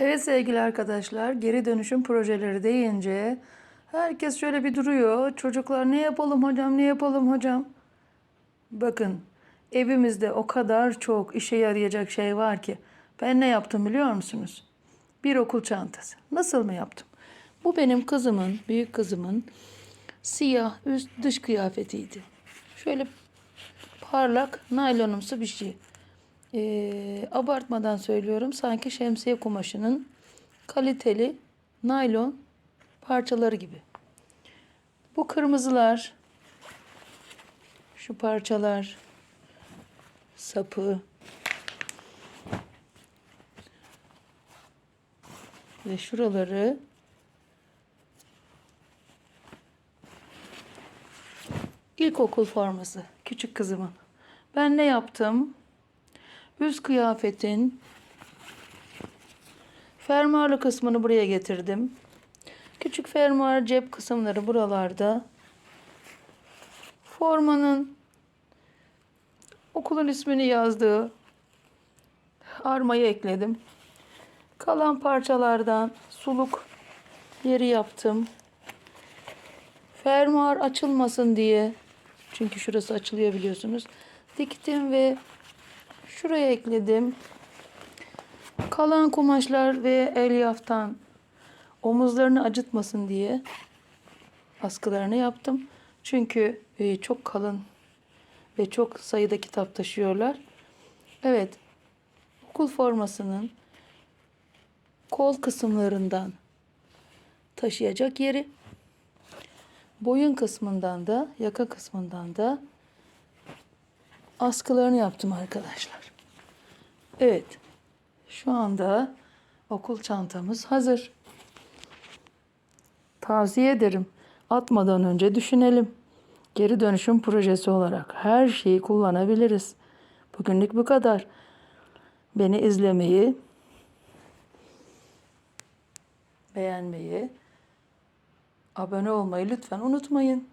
Evet sevgili arkadaşlar, geri dönüşüm projeleri deyince herkes şöyle bir duruyor. Çocuklar ne yapalım hocam, ne yapalım hocam? Bakın, evimizde o kadar çok işe yarayacak şey var ki. Ben ne yaptım biliyor musunuz? Bir okul çantası. Nasıl mı yaptım? Bu benim kızımın, büyük kızımın siyah üst dış kıyafetiydi. Şöyle parlak naylonumsu bir şey. Ee, abartmadan söylüyorum sanki şemsiye kumaşının kaliteli naylon parçaları gibi. Bu kırmızılar, şu parçalar, sapı ve şuraları ilkokul forması küçük kızımın. Ben ne yaptım? Üst kıyafetin fermuarlı kısmını buraya getirdim. Küçük fermuar cep kısımları buralarda. Formanın okulun ismini yazdığı armayı ekledim. Kalan parçalardan suluk yeri yaptım. Fermuar açılmasın diye çünkü şurası açılıyor biliyorsunuz. Diktim ve Şuraya ekledim. Kalan kumaşlar ve elyaftan omuzlarını acıtmasın diye askılarını yaptım. Çünkü e, çok kalın ve çok sayıda kitap taşıyorlar. Evet, okul formasının kol kısımlarından taşıyacak yeri, boyun kısmından da, yaka kısmından da askılarını yaptım arkadaşlar. Evet. Şu anda okul çantamız hazır. Tavsiye ederim. Atmadan önce düşünelim. Geri dönüşüm projesi olarak her şeyi kullanabiliriz. Bugünlük bu kadar. Beni izlemeyi, beğenmeyi, abone olmayı lütfen unutmayın.